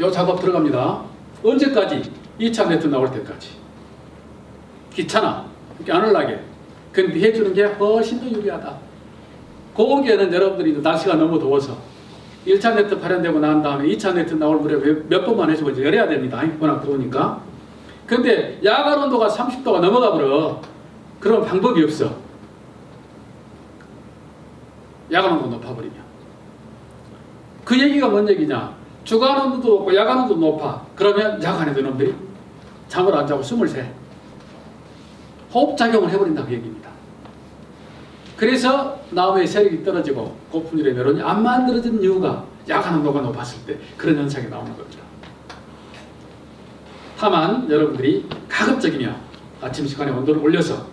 요 작업 들어갑니다. 언제까지? 2차 네트 나올 때까지. 귀찮아. 이렇게 안 올라게. 근데 해주는 게 훨씬 더 유리하다. 거기에는 여러분들이 날씨가 너무 더워서 1차 네트 발현되고 난 다음에 2차 네트 나올 무렵에 몇 번만 해주고 열어야 됩니다. 워낙 더우니까. 근데 야간 온도가 30도가 넘어가 버려. 그런 방법이 없어. 야간 온도 높아버리면. 그 얘기가 뭔 얘기냐? 주간 온도도 높고 야간 온도도 높아. 그러면 야간에도 놈들이 잠을 안 자고 숨을 새. 호흡작용을 해버린다고 얘기입니다. 그래서 나무의 세력이 떨어지고 고품질의 메론이 안 만들어진 이유가 야간 온도가 높았을 때 그런 현상이 나오는 겁니다. 다만 여러분들이 가급적이면 아침 시간에 온도를 올려서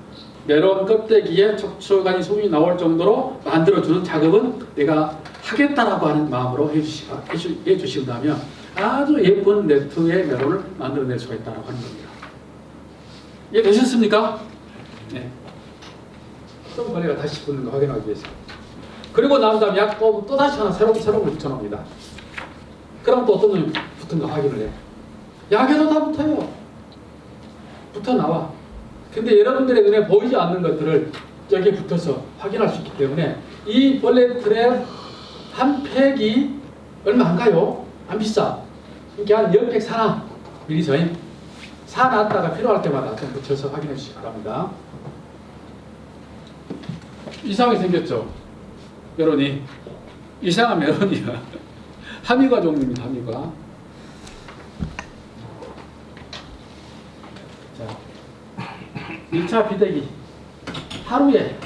메론 껍데기에 촉촉한 소금이 나올 정도로 만들어주는 작업은 내가 하겠다라고 하는 마음으로 해주시, 해주, 해주신다면 아주 예쁜 네트의 메론을 만들어낼 수가 있다고 하는 겁니다. 이해되셨습니까? 네. 좀 번에가 다시 붙는 거 확인하기 위해서. 그리고 난 다음에 약 뽑으면 또 다시 하나 새로운 새로운 걸 붙여놓습니다. 그럼 또 어떤 놈이 붙은 거 확인을 해. 약에도 다 붙어요. 붙어 나와. 근데 여러분들의 눈에 보이지 않는 것들을 여기에 붙어서 확인할 수 있기 때문에 이 벌레 틀의 한 팩이 얼마 안 가요? 안 비싸. 이게 한 10팩 사나 미리 저희 사놨다가 필요할 때마다 좀 붙여서 확인해 주시기 바랍니다. 이상하게 생겼죠? 메론이. 이상한 메론이야. 함유가 종류입니다, 함유가. 자, 1차 비대기. 하루에,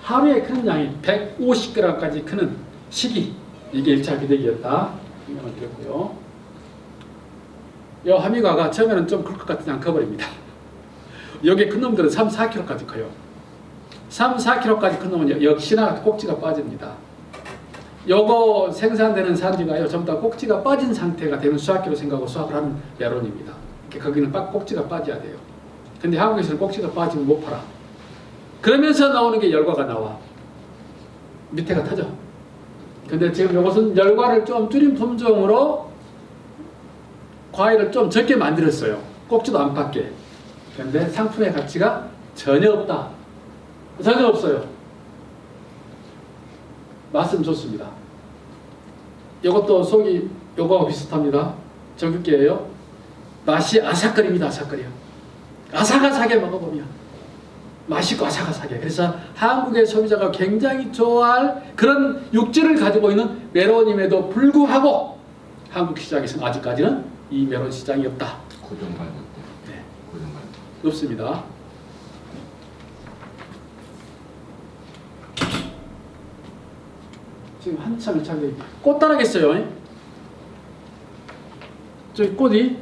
하루에 크는 양이 150g까지 크는 시기. 이게 1차 비대기였다. 설명을 드렸고요. 이 하미가가 처음에는 좀 클 것 같지 않 커버립니다. 여기 큰 놈들은 3, 4kg까지 커요. 3, 4kg까지 큰 놈은 역시나 꼭지가 빠집니다. 요거 생산되는 산지가요, 전부 다 꼭지가 빠진 상태가 되는 수확기로 생각하고 수확을 하는 메론입니다. 이렇게 거기는 빡 꼭지가 빠져야 돼요. 근데 한국에서는 꼭지가 빠지면 못 팔아. 그러면서 나오는 게 열과가 나와. 밑에가 터져. 근데 지금 이것은 열과를 좀 줄인 품종으로 과일을 좀 적게 만들었어요. 꼭지도 안 받게. 그런데 상품의 가치가 전혀 없다. 전혀 없어요. 맛은 좋습니다. 이것도 속이 요거하고 비슷합니다. 정육개예요. 맛이 아삭거립니다. 아삭거려. 아삭아삭하게 먹어보면 맛있고 아삭아삭해. 그래서 한국의 소비자가 굉장히 좋아할 그런 육질을 가지고 있는 메론임에도 불구하고 한국 시장에서는 아직까지는 이 메론 시장이 없다. 고정관념 때. 네. 고정관념. 없습니다. 지금 한참 이차게 꽃 따라겠어요. 저기 꽃이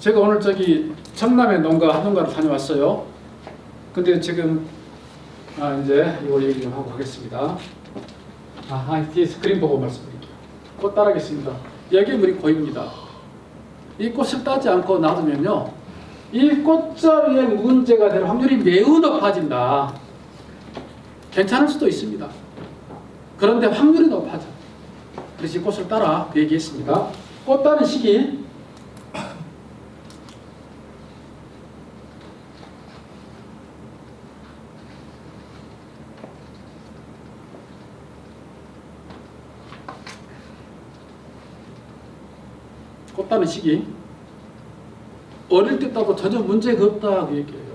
제가 오늘 저기 청남에 농가 한농가로 다녀왔어요. 근데 지금 아 이제 이걸 얘기 좀 하고 하겠습니다. 아, 아, 뒤에 스크린 보고 말씀드릴게요. 꽃 따라겠습니다. 여기 물이 고입니다. 이 꽃을 따지 않고 놔두면요. 이 꽃자루에 문제가 될 확률이 매우 높아진다. 괜찮을 수도 있습니다. 그런데 확률이 높아져. 그래서 이 꽃을 따라 그 얘기했습니다. 꽃 따는 시기 꽃 따는 시기 어릴 때 따도 전혀 문제가 없다 그 얘기예요.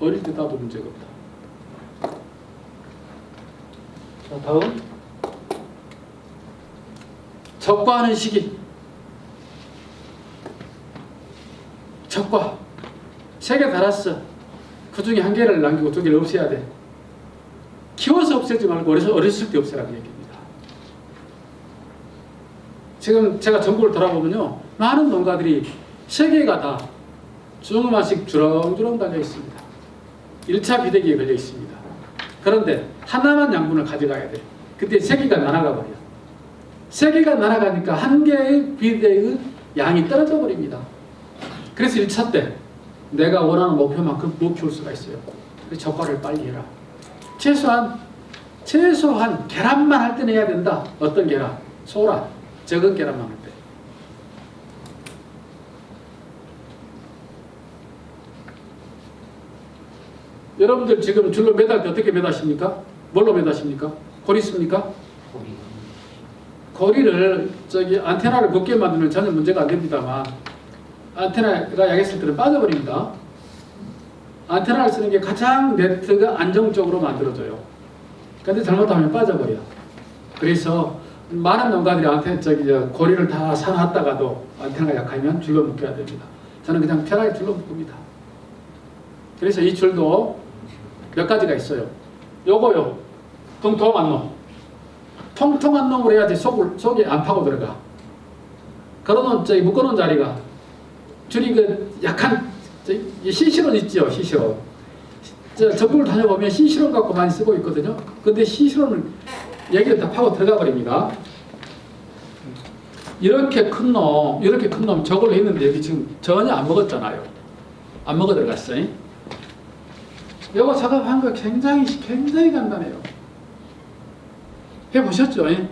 어릴 때 따도 문제가 없다. 자 다음 적과하는 시기 적과 세 개 달았어. 그 중에 한 개를 남기고 두 개를 없애야 돼. 키워서 없애지 말고 어렸을, 때 없애라는 얘기입니다. 지금 제가 전국을 돌아보면요. 많은 농가들이 세 개가 다 주먹만씩 주렁주렁 달려 있습니다. 1차 비대기에 걸려 있습니다. 그런데 하나만 양분을 가져가야 돼. 그때 세 개가 날아가 버려. 세 개가 날아가니까 한 개의 비대의 양이 떨어져 버립니다. 그래서 1차 때 내가 원하는 목표만큼 못 키울 수가 있어요. 그래서 저가를 빨리 해라. 최소한 최소한 계란만 할 때는 해야 된다. 어떤 계란? 소란. 적은 계란망을 때. 여러분들 지금 줄로 매달 때 어떻게 매다십니까? 뭘로 매다십니까? 고리 씁니까? 고리를 저기 안테나를 붙게 만들면 전혀 문제가 안 됩니다만 안테나가 약했을 때는 빠져버립니다. 안테나를 쓰는 게 가장 네트가 안정적으로 만들어져요. 근데 잘못하면 빠져버려. 그래서 많은 농가들이 안테나 저기 저 고리를 다 사놨다가도 안테나가 약하면 줄로 묶여야 됩니다. 저는 그냥 편하게 줄로 묶습니다. 그래서 이 줄도 몇 가지가 있어요. 요거요. 통통한 놈. 통통한 놈을 해야지 속을, 속이 안 파고 들어가. 그러면 저기 묶어놓은 자리가 줄이 그 약한 시시론 있지요, 시시론. 저 전국을 다녀보면 시시론 갖고 많이 쓰고 있거든요. 근데 시시론을 얘기를 다 파고 들어가 버립니다. 이렇게 큰 놈, 이렇게 큰 놈 저걸로 했는데 여기 지금 전혀 안 먹었잖아요. 안 먹어 들어갔어요. 이거 작업한 거 굉장히 굉장히 간단해요. 해보셨죠? 예?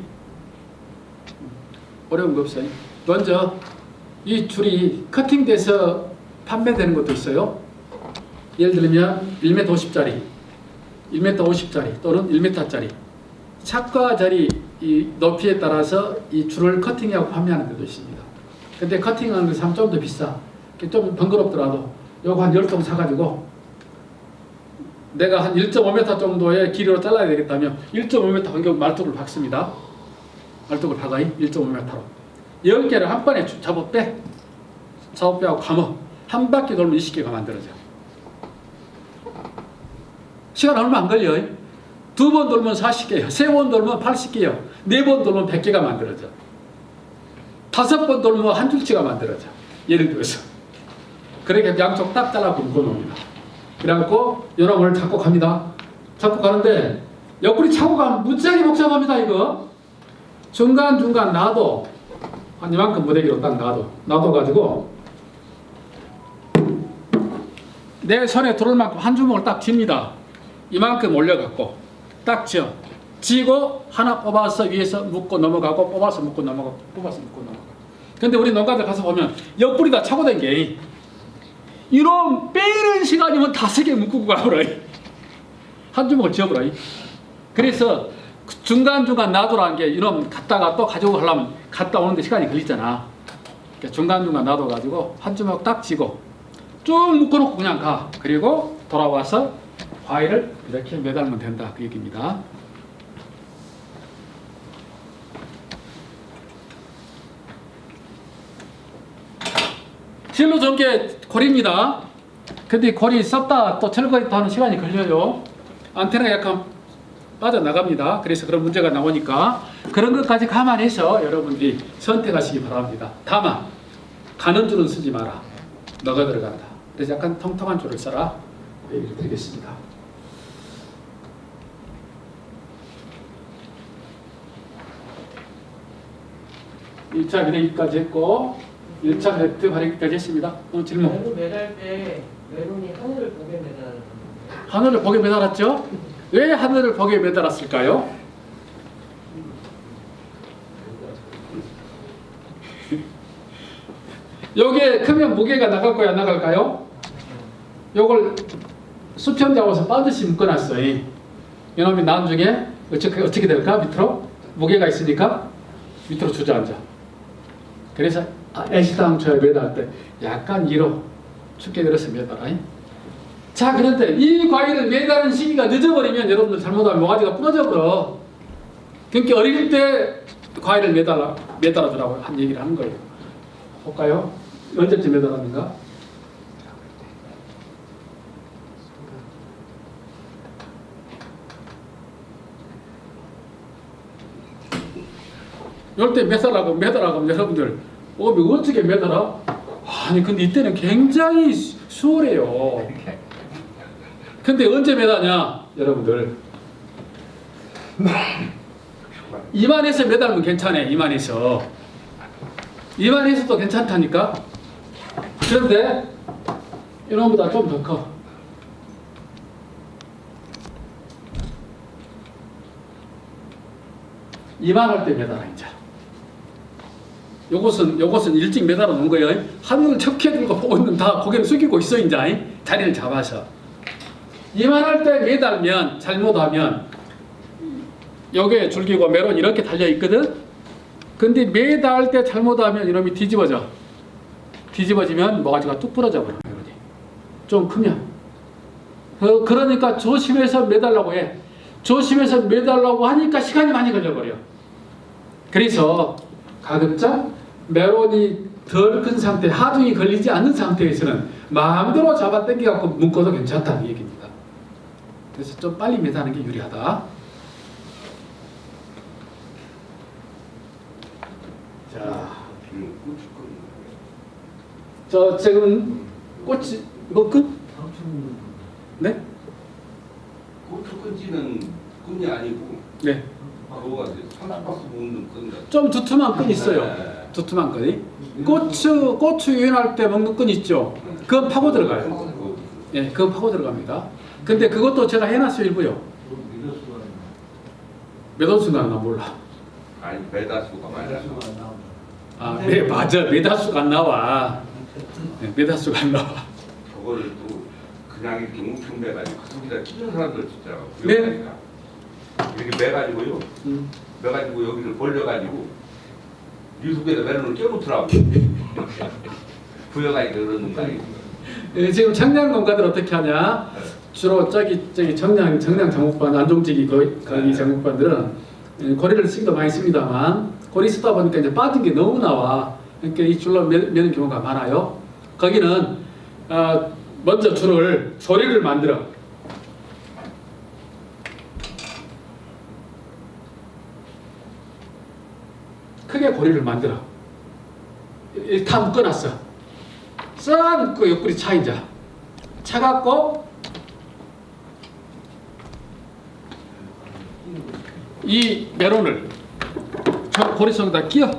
어려운 거 없어요. 먼저 이 줄이 커팅돼서 판매되는 것도 있어요. 예를 들면 1m 50짜리, 1m 50짜리 또는 1m짜리 착과 자리 이 높이에 따라서 이 줄을 커팅하고 판매하는 있습니다. 근데 커팅하는 게좀더 비싸. 좀 번거롭더라도 요거 한 10통 사가지고 내가 한 1.5m 정도의 길이로 잘라야 되겠다면 1.5m 간격 말뚝을 박습니다. 말뚝을 박아요. 1.5m로. 10개를 한 번에 주- 잡아 빼. 잡아 빼하고 감어. 한 바퀴 돌면 20개가 만들어져. 시간 얼마 안 걸려요. 두 번 돌면 40개요. 세 번 돌면 80개요. 네 번 돌면 100개가 만들어져. 다섯 번 돌면 한 줄치가 만들어져. 예를 들어서. 그렇게 양쪽 딱 잘라 묶어 놓습니다. 그래갖고 여러분을 잡고 갑니다. 잡고 가는데 옆구리 차고 가면 무지하게 복잡합니다 이거. 중간 중간 놔도 한 이만큼 무대기로 딱 놔둬 가지고 내 손에 들어올 만큼 한 주먹을 딱 쥡니다. 이만큼 올려갖고 딱 쥐어. 쥐고 하나 뽑아서 위에서 묶고 넘어가고 뽑아서 묶고 넘어가고 뽑아서 묶고 넘어가고. 근데 우리 농가들 가서 보면 옆구리 다 차고 댕겨. 이런 빼는 시간이면 다섯 개 묶고 가버려. 한 주먹을 지어버려. 그래서 중간중간 놔두라는 게 이놈 갔다가 또 가지고 가려면 갔다 오는데 시간이 걸리잖아. 그러니까 중간중간 놔둬가지고 한 주먹 딱 쥐고 쭉 묶어놓고 그냥 가. 그리고 돌아와서 과일을 이렇게 매달면 된다. 그 얘기입니다. 실로 전개 고리입니다. 근데 고리 썼다 또 철거했다 하는 시간이 걸려요. 안테나가 약간 빠져나갑니다. 그래서 그런 문제가 나오니까 그런 것까지 감안해서 여러분들이 선택하시기 바랍니다. 다만 가는 줄은 쓰지 마라. 너가 들어간다. 그래서 약간 통통한 줄을 써라. 얘기를 드리겠습니다. 일차 비대기까지 했고 1차 매트 발휘기까지 했습니다. 오늘 질문. 매달 때 메론이 하늘을 보게 매달하는 하늘을 벽에 매달았죠? 왜 하늘을 벽에 매달았을까요? 여기에 크면 무게가 나갈 거야 안 나갈까요? 요걸 수평 잡아서 빠듯이 묶어놨어요. 이놈이 나중에 어떻게 어떻게 될까 밑으로 무게가 있으니까 밑으로 주저앉아. 그래서 애시당초에 매달 때 약간 위로 춥게 들어서 매달아. 자 그런데 이 과일을 매달은 시기가 늦어버리면 여러분들 잘못하면 모가지가 부러져 버려. 그러니까 어릴 때 과일을 매달아 매달아 주라고 한 얘기를 하는 거예요. 볼까요? 언제쯤 매달았는가? 이때 매달라고 매달라고 여러분들 어 이거 어떻게 매달아? 아니 근데 이때는 굉장히 수- 수월해요. 근데 언제 매다냐 여러분들 이만해서 매달면 괜찮아 이만해서 이만해서도 괜찮다니까 그런데 이놈보다 좀 더 커. 이만할 때 매달아 이제 요것은 요것은 일찍 매달아 놓은 거예요. 하늘을 척해 들고 보고 있는 다 고개를 숙이고 있어 이제 자리를 잡아서 이만할 때 매달면 잘못하면 여기에 줄기고 메론 이렇게 달려 있거든. 근데 매달 때 잘못하면 이놈이 뒤집어져. 뒤집어지면 모가지가 뚝 부러져 버려. 좀 크면. 어, 그러니까 조심해서 매달라고 해. 조심해서 매달라고 하니까 시간이 많이 걸려버려. 그래서 가급적 메론이 덜 큰 상태, 하중이 걸리지 않는 상태에서는 마음대로 잡아 당겨갖고 묶어도 괜찮다는 얘기입니다. 그래서 좀 빨리 매다는 게 유리하다. 자, 저 지금 꽃이 이거 끝? 네? 고추 끈지는 끈이 아니고 네. 끈다. 좀 두툼한 끈 있어요. 네. 두툼한 끈이. 고추 고추 유인할 때 먹는 끈 있죠. 그건 파고 들어가요. 예, 그건 파고 들어갑니다. 근데 그것도 제가 해놨어요 일부요. 몇 원수가 나 몰라. 아니 배다수가 많아. 아, 네, 맞아. 메다수가 안 나와. 네, 메다수가 안 나와. 저거를 또 그냥 이렇게 뭉쳐 매가지고 그 속에다 찢은 사람들 진짜 네. 이렇게 매가지고요. 음. 매가지고 여기를 벌려가지고 이 속에다 매를 껴놓더라고. 그러는 거 아니에요. 예, 지금 청량 농가들 어떻게 하냐? 주로 저기 저기 청량 청량 장목반 안종직이 거기 거기 네. 장목반들은 예, 고리를 쓰기도 많이 씁니다만 고리 쓰다 보니까 이제 빠진 게 너무 나와. 그러니까 이 줄로 매- 매는 경우가 많아요. 거기는 어, 먼저 줄을 소리를 만들어. 크게 고리를 만들어. 묶어놨어. 싹 묶고 옆구리 차 이제 차갖고 이 메론을 저 고리 속에다 끼워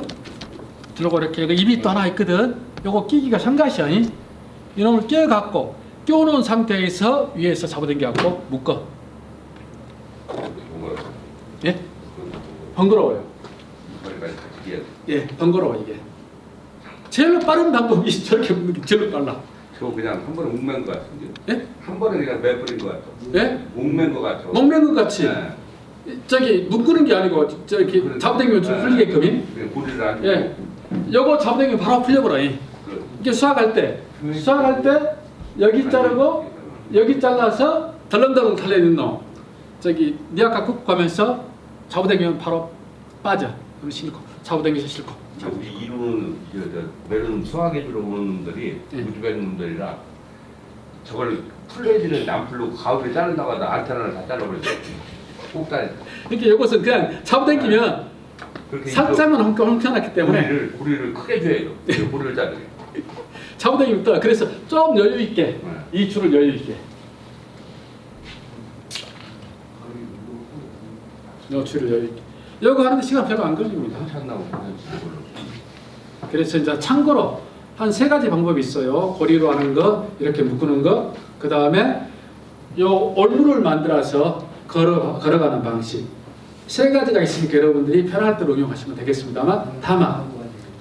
들고 이렇게 입이 또 하나 있거든 요거 끼기가 상가시야 이? 이놈을 끼워갖고 끼워놓은 상태에서 위에서 잡아당겨갖고 묶어 그거 예? 번거로워요 머리까지 같이 끼야 돼. 예 번거로워 이게 제일 빠른 방법이 저렇게 묶는 게 제일 빨라 저거 그냥 한 번에 목맨 거 같은데. 예? 한 번에 그냥 매버린 거 같아. 예? 목맨 거 같아. 먹는 것 같이 네. 저기 묶는 게 아니고 저기 그래. 잡아당기면 좀 네. 풀리게끔이 그냥 고리를 안 예. 요거 잡아당기면 바로 풀려버려 이. 그- 이게 수학할 때 수학할 때 여기 자르고 여기 잘라서 덜렁덜렁 달려있는 놈 저기 니 아까 꾹 가면서 잡아당기면 바로 빠져 그럼 싫고 잡아당기서 싫고 이제 우리 이루는 매는 수학해 주러 오는 놈들이 예. 우즈벡 놈들이라 저걸 풀레지는 안 풀고 가운데 자른다고 다 안테나를 다 잘라버렸어. 꼭다리. 이렇게 요것은 그냥 잡아당기면 그렇게 살짝만 엉켜 엉켜놨기 때문에 고리를 고리를 크게 줘야죠. 그 고리를 자르게. 잡아당기면 또 그래서 좀 여유 있게 네. 이 줄을 여유 있게 요 줄을 여유 있게 요거 하는데 시간 별로 안 걸립니다. 그래서 이제 참고로 한 세 가지 방법이 있어요. 고리로 하는 거, 이렇게 묶는 거, 그 다음에 요 올무를 만들어서 걸어 걸어가는 방식. 세 가지가 있으니까 여러분들이 편할 대로 응용하시면 되겠습니다만, 다만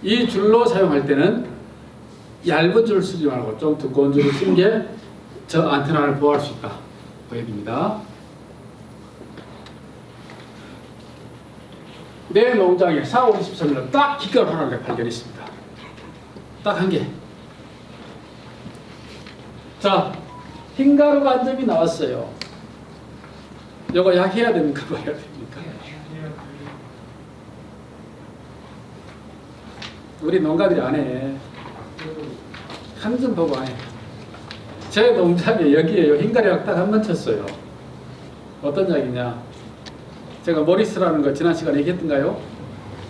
이 줄로 사용할 때는 얇은 줄을 쓰지 말고 좀 두꺼운 줄을 쓴게저 안테나를 보호할 수 있다. 그 얘기입니다. 내 농장에 4월 23일 딱 기껏 하나를 발견했습니다. 딱 한 개. 자, 흰가루 반점이 나왔어요. 이거 약해야 됩니까? 뭐해야 됩니까? 우리 농가들이 안 해. 한점 보고 안 해. 제 농장에 여기에 요 흰가루 약딱 한 번 쳤어요. 어떤 약이냐? 제가 모리스라는 거 지난 시간에 얘기했던가요?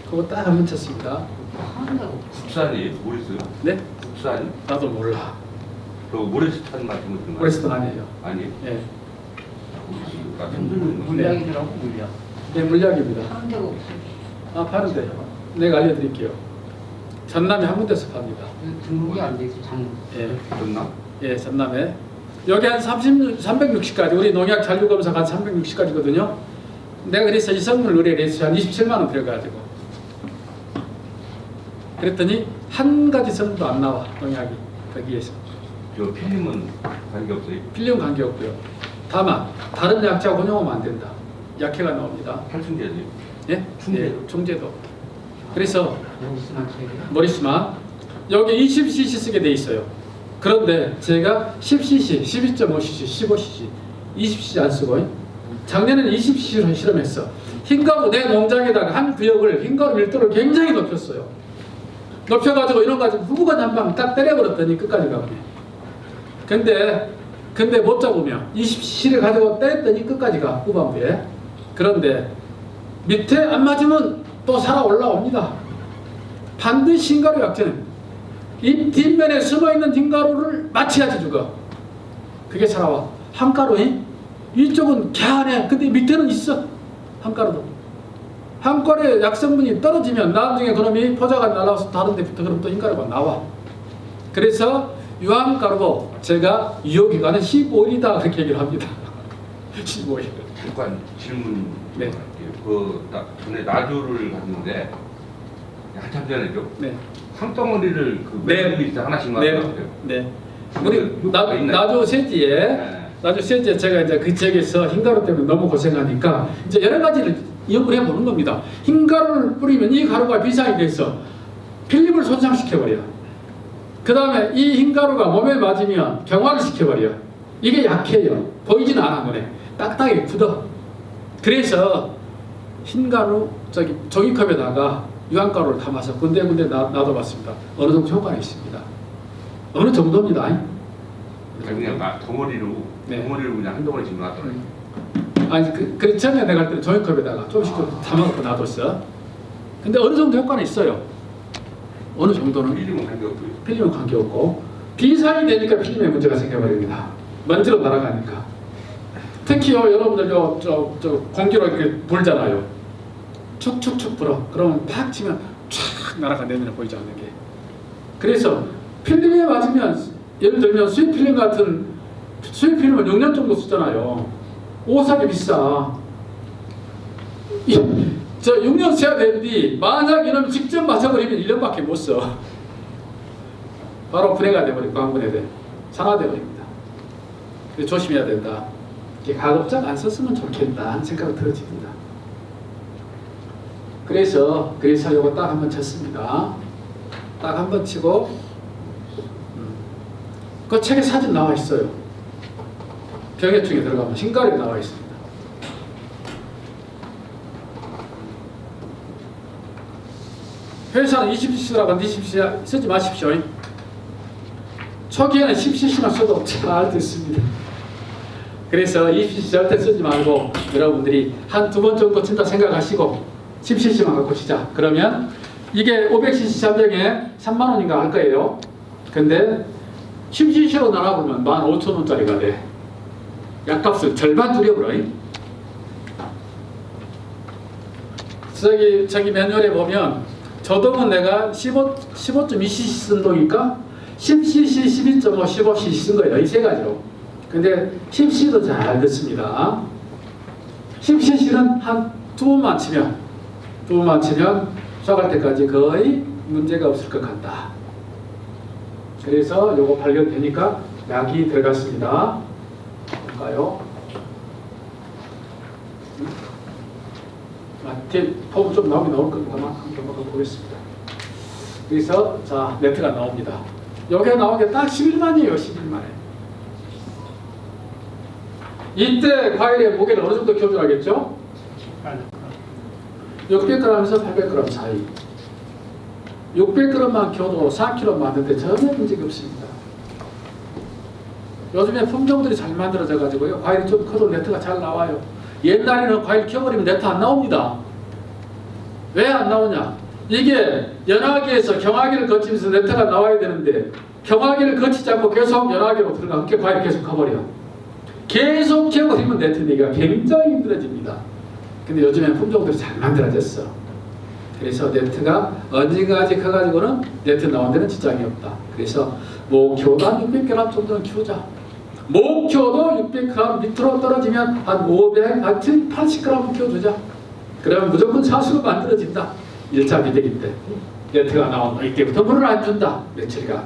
그거 딱한번 쳤습니다. 국산이 모리스? 네? 국산이? 나도 몰라. 그 모리스 탄 같은 거 좀. 모리스는 아니에요. 아니. 예. 물약이더라고 물약. 네, 물약입니다. 하는 데가 없어. 아, 파는 데. 내가 알려드릴게요. 전남에 한 군데서 팝니다. 등록이 안돼 있어 장. 예, 줬나? 예, 전남에. 여기 한 30, 360까지, 우리 농약 잔류 검사가 한 360까지거든요. 내가 그래서 이 성분을 의뢰를 해서 한 27만원 들어가지고. 그랬더니 한 가지 성분도 안 나와 농약이 거기에서 저 필름은 관계 없어요. 필름 관계 없고요. 다만 다른 약자 혼용하면 안 된다. 약해가 나옵니다. 탈충제지. 예? 충제. 예, 충제도. 그래서 머리스만 체리. 머리수만 여기 20cc 쓰게 돼 있어요. 그런데 제가 10cc, 12.5cc, 15cc, 20cc 안 쓰고 작년에는 20cc로 실험했어. 흰가루 내 농장에다가 한 구역을 흰가루 밀도를 굉장히 높였어요. 높여가지고 이런 가지고 후보가 한방 딱 때려버렸더니 끝까지 가버려. 근데 근데 못 잡으면 20cc를 가지고 때렸더니 끝까지 가 후반부에. 그런데 밑에 안 맞으면 또 살아 올라옵니다. 반드시 흰가루 약제는 이 뒷면에 숨어있는 흰가루를 맞춰야지 죽어. 그게 살아와. 한가루에 이쪽은 개안해. 근데 밑에는 있어. 한가루도. 한가루의 약성분이 떨어지면 나중에 그놈이 포자가 날아와서 다른 데부터 그럼 또 흰가루가 나와. 그래서 유황가루도 제가 유효기간은 15일이다 그렇게 얘기를 합니다. 15일. 잠깐 질문 네. 그딱 전에 나주를 갔는데 한참 전에죠. 네. 상덩어리를 그 네. 하나씩 네. 만들었어요. 네. 그거 우리 나? 나주 세지에 네. 나주 세지에 제가 이제 그 지역에서 흰가루 때문에 너무 고생하니까 이제 여러 가지를 연구해 보는 겁니다. 흰가루를 뿌리면 이 가루가 비상이 돼서 필립을 손상시켜 버려. 그 다음에 이 흰가루가 몸에 맞으면 경화를 시켜버려. 이게 약해요. 보이지는 않아 눈에. 딱딱하게 굳어. 그래서 흰가루 저기 종이컵에다가 유황가루를 담아서 군데군데 놔- 놔둬봤습니다. 어느 정도 효과가 있습니다. 어느 정도입니다. 그냥 막 덩어리로 네. 덩어리로 그냥 한 덩어리 집어놨더라고요. 아니 그, 그 처음에 내가 할 때는 종이컵에다가 조금씩 좀 담아갖고 놔뒀어. 근데 어느 정도 효과는 있어요. 어느 정도는 필름은 관계 없고요. 필름은 관계없고 비상이 되니까 필름에 문제가 생겨버립니다. 먼지로 날아가니까. 특히요 여러분들 요, 저, 저 공기로 이렇게 불잖아요. 축축축 불어. 그러면 팍 치면 촥 날아가 내 눈에 보이지 않는 게. 그래서 필름에 맞으면 예를 들면 수입 필름 같은 수입 필름은 6년 정도 쓰잖아요. 오사기 비싸. 이, 저 6년 써야 되는데 만약 이놈 직접 맞아버리면 1년밖에 못 써. 바로 분해가 돼버리고 광분해 돼. 산화돼 버립니다. 그래서 조심해야 된다. 가급적 안 썼으면 좋겠다 하는 생각이 들어집니다. 그래서 그래서 요거 딱 한 번 쳤습니다. 딱 한 번 치고 음. 그 책에 사진 나와 있어요. 병해충에 들어가면 흰가루에 나와 있습니다. 회사는 20cc라고 하는데 20cc 쓰지 마십시오. 초기에는 10cc만 써도 잘 됐습니다. 그래서 20cc 절대 쓰지 말고 여러분들이 한 두 번 정도 친다 생각하시고 10cc만 갖고 치자. 그러면 이게 500cc 한 병에 3만 원인가 할 거예요. 근데 10cc로 나눠보면 15,000원짜리가 돼. 약값을 절반 줄여버려. 저기 저기 매뉴얼에 보면 저동은 내가 15 15.2cc 쓴 동이니까 10cc, 12.5, 15cc 쓴 거예요. 이 세 가지로. 근데 10cc도 잘 됐습니다. 10cc는 한 두 번만 치면 두 번만 치면 수학할 때까지 거의 문제가 없을 것 같다. 그래서 요거 발견되니까 약이 들어갔습니다. 볼까요? 아, 뒤에 폼좀 나오긴 나올 겁니다만 한번 보겠습니다. 그래서 자 네트가 나옵니다. 여기에 나온 게 딱 11만이에요. 11만에. 이때 과일의 무게를 어느 정도 기억하겠죠? 600g에서 800g 사이. 600g만 키워도 4kg 맞는데 전혀 문제가 없습니다. 요즘에 품종들이 잘 만들어져 가지고요. 과일이 좀 커도 네트가 잘 나와요. 옛날에는 과일 키워버리면 네트 안 나옵니다. 왜 안 나오냐? 이게 연화기에서 경화기를 거치면서 네트가 나와야 되는데 경화기를 거치지 않고 계속 연화기로 들어가. 그렇게 과일이 계속 커버려. 계속 키워버리면 네트니까 굉장히 힘들어집니다. 근데 요즘엔 품종들이 잘 만들어졌어. 그래서 네트가 언젠가까지 커가지고는 네트 나온 데는 지장이 없다. 그래서 목표도 한 600g 정도는 키우자. 목표도 600g 밑으로 떨어지면 한 500, 한 80g 키워주자. 그러면 무조건 사수가 만들어진다. 1차 비대기 때 네트가 나온다. 이때부터 물을 안 준다. 며칠간.